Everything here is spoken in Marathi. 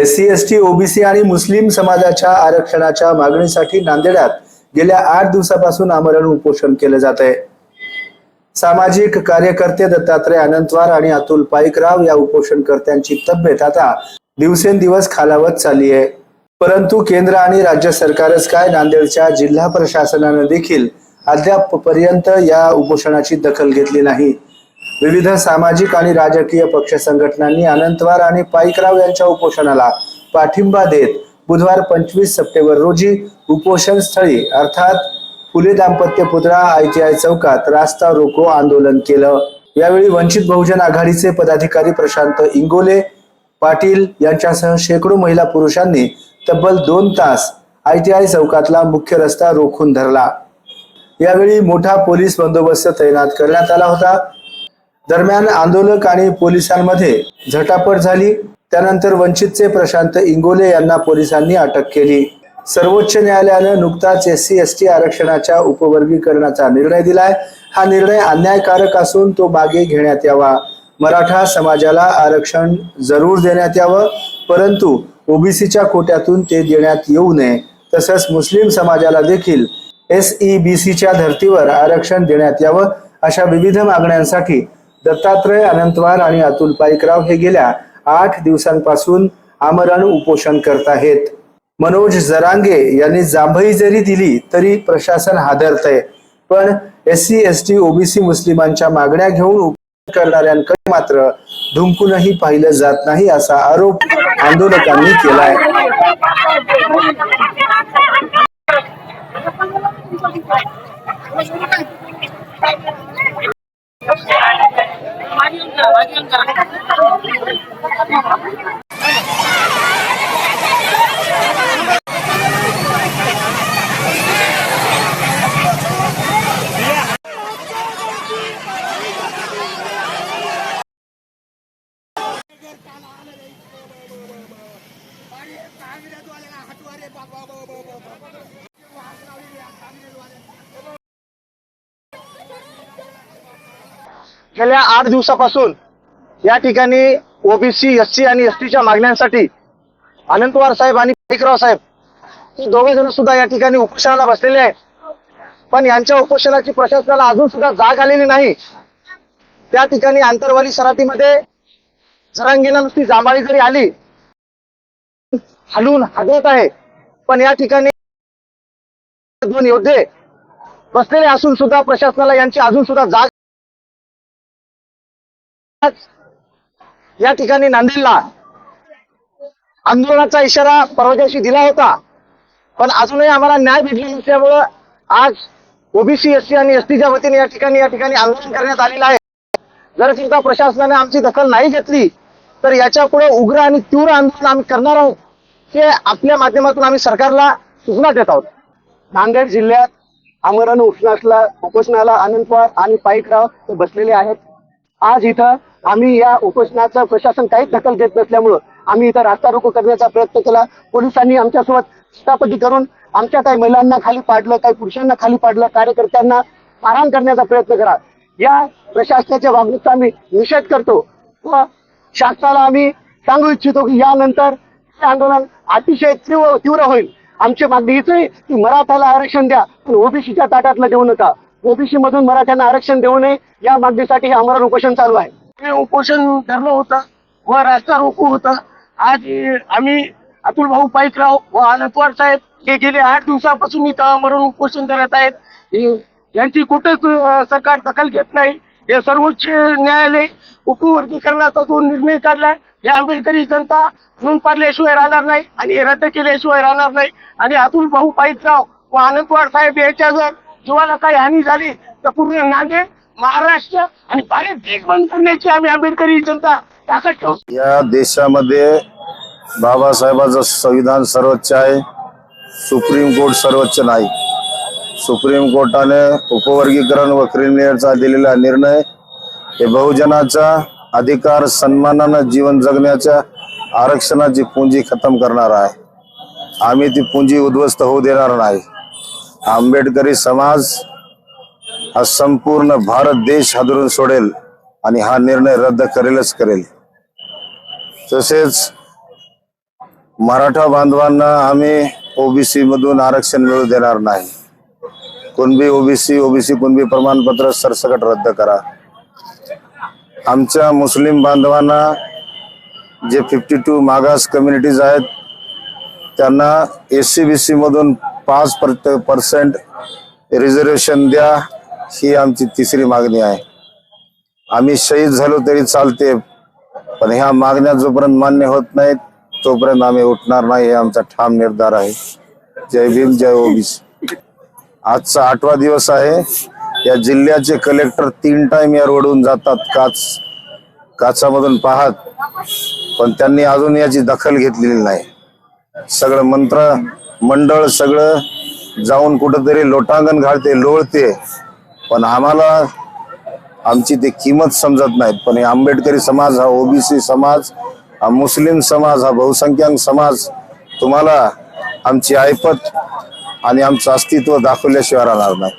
S C S T OBC आणि मुस्लिम समाजाच्या आरक्षणाच्या मागणीसाठी नांदेडात गेल्या आठ दिवसापासून आमरण उपोषण केलं जात आहे. सामाजिक कार्यकर्ते दत्तात्रय अनंतवार आणि अतुल पाईकराव या उपोषणकर्त्यांची तब्येत आता दिवसेंदिवस खालावत चालली आहे. परंतु केंद्र आणि राज्य सरकारच काय नांदेडच्या जिल्हा प्रशासनानं देखील अद्याप पर्यंत या उपोषणाची दखल घेतली नाही. विविध सामाजिक आणि राजकीय पक्ष संघटनांनी अनंतवार आणि पाईकराव यांच्या उपोषणाला पाठिंबा देत बुधवार पंचवीस सप्टेंबर रोजी उपोषण स्थळी अर्थात फुले दाम्पत्य पुतळा आयटीआय चौकात रास्ता रोको आंदोलन केलं. यावेळी वंचित बहुजन आघाडीचे पदाधिकारी प्रशांत इंगोले पाटील यांच्यासह शेकडो महिला पुरुषांनी तब्बल दोन तास आय टी आय चौकातला मुख्य रस्ता रोखून धरला. यावेळी मोठा पोलीस बंदोबस्त तैनात करण्यात आला होता. दरम्यान आंदोलक आणि पोलिसांमध्ये झटापट झाली. त्यानंतर वंचितचे प्रशांत इंगोले यांना पोलिसांनी अटक केली. सर्वोच्च न्यायालयानं नुकताच एस सी एस टी आरक्षणाच्या उपवर्गीकरणाचा निर्णय दिलाय. हा निर्णय अन्यायकारक असून तो मागे घेण्यात यावा. मराठा समाजाला आरक्षण जरूर देण्यात यावं परंतु ओबीसीच्या कोट्यातून ते देण्यात येऊ नये. तसंच मुस्लिम समाजाला देखील एस ई बी सीच्या धर्तीवर आरक्षण देण्यात यावं अशा विविध मागण्यांसाठी दत्तात्रय अनंतवार आणि अतुल पाईकराव हे गेल्या आठ दिवसांपासून आमरण उपोषण करत आहेत. मनोज जरांगे यांनी जांभई जरी दिली तरी प्रशासन हादरतय. पण S C S T OBC मुस्लिमांच्या मागण्या घेऊन करणाऱ्यांकडे मात्र धुमकूनही पाहिलं जात नाही असा आरोप आंदोलकांनी केलाय. Ayo, kami datu alena. गेल्या आठ दिवसापासून या ठिकाणी ओबीसी एस सी आणि एस टीच्या मागण्यांसाठी अनंतवार साहेब आणि पाईकराव साहेब हे दोघे जण सुद्धा या ठिकाणी उपोषणाला बसलेले आहेत. पण यांच्या उपोषणाची प्रशासनाला अजून सुद्धा जाग आलेली नाही. त्या ठिकाणी आंतरवाली सराटीमध्ये जरांगीला नुसती जांभाळी जरी आली हलवून हादरत आहे. पण या ठिकाणी दोन योद्धे बसलेले असून सुद्धा प्रशासनाला यांची अजून सुद्धा जाग या ठिकाणी नांदेडला आंदोलनाचा इशारा परवा दिवशी दिला होता. पण अजूनही आम्हाला न्याय भेटला नसल्यामुळं आज ओबीसी एस आणि एसटीच्या वतीने या ठिकाणी या ठिकाणी आंदोलन करण्यात आलेलं आहे. जर सुद्धा प्रशासनाने आमची दखल नाही घेतली तर याच्यापुढे उग्र आणि तीव्र आंदोलन आम्ही करणार आहोत हे आपल्या माध्यमातून आम्ही सरकारला सूचना देत आहोत. नांदेड जिल्ह्यात आमरण उपोषणाला उपोषणाला अनंतवार आणि पाईकराव हे बसलेले आहेत. आज इथं आम्ही या उपोषणाचं प्रशासन काहीच दखल घेत नसल्यामुळं आम्ही इथं रास्ता रोको करण्याचा प्रयत्न केला. पोलिसांनी आमच्यासोबत स्टापटी करून आमच्या काही महिलांना खाली पाडलं काही पुरुषांना खाली पाडलं कार्यकर्त्यांना मारहाण करण्याचा प्रयत्न करा. या प्रशासनाच्या वागणुकीचा आम्ही निषेध करतो व शासनाला आम्ही सांगू इच्छितो की यानंतर हे आंदोलन अतिशय तीव्र तीव्र होईल. आमची मागणी हीच आहे की मराठाला आरक्षण द्या पण ओबीसीच्या ताटातलं देऊ नका. ओबीसी मधून मराठ्यांना आरक्षण देऊ नये या मागणीसाठी हे आमरण उपोषण चालू आहे. हे उपोषण धरलं होतं व रास्ता रोको होता. आज आम्ही अतुल भाऊ पाईकराव व अनंतवार साहेब हे गेले आठ दिवसापासून इथं मरून उपोषण करत आहेत. यांची कुठंच सरकार दखल घेत नाही. हे सर्वोच्च न्यायालय उपवर्गीकरणाचा जो निर्णय काढला या आंबेडकरी जनता म्हणून पाडल्याशिवाय राहणार नाही आणि रद्द केल्याशिवाय राहणार नाही. आणि अतुल भाऊ पाईकराव व अनंतवार साहेब यांच्या जर जीवाला काही हानी झाली तर पूर्ण नांदेड महाराष्ट्र आणि भारत देश बंद करण्याची आम्ही आंबेडकरी जनता ताकद ठेवतो. या देशामध्ये बाबासाहेबांचं संविधान सर्वोच्च आहे सुप्रीम कोर्ट सर्वोच्च नाही. सुप्रीम कोर्टाने उपवर्गीकरण व क्रिमिनलचा दिलेला निर्णय हे बहुजनाचा अधिकार सन्मानानं जीवन जगण्याच्या आरक्षणाची पुंजी खतम करणार आहे. आम्ही ती पुंजी उद्ध्वस्त होऊ देणार नाही. आंबेडकरी समाज हा संपूर्ण भारत देश हादरून सोडेल आणि हा निर्णय रद्द करेलच करेल. तसेच मराठा बांधवांना आम्ही ओबीसी मधून आरक्षण मिळू देणार नाही. कुणबी ओबीसी ओबीसी कुणबी प्रमाणपत्र सरसकट रद्द करा. आमच्या मुस्लिम बांधवांना जे फिफ्टी टू मागास कम्युनिटीज आहेत त्यांना एस सी बी सी मधून पाच पर्सेंट रिझर्वेशन द्या. ही आमची तिसरी मागणी आहे. आम्ही शहीद झालो तरी चालते पण ह्या मागण्या जोपर्यंत मान्य होत नाहीत तोपर्यंत आम्ही उठणार नाही हे आमचा ठाम निर्धार आहे. जय भीम जय ओबीसी. आजचा आठवा दिवस आहे. या जिल्ह्याचे कलेक्टर तीन टाइम या रोडून जातात काच काचामधून पाहत पण त्यांनी अजून याची दखल घेतलेली नाही. सगळं मंत्र मंडळ सगळं जाऊन कुठंतरी लोटांगण घालते लोळते. पण आम्हाला आमची ते किंमत समजत नाहीत. पण हे आंबेडकरी समाज हा ओबीसी समाज हा मुस्लिम समाज हा बहुसंख्याक समाज तुम्हाला आमची ऐपत आणि आमचं अस्तित्व दाखवल्याशिवाय राहणार नाही.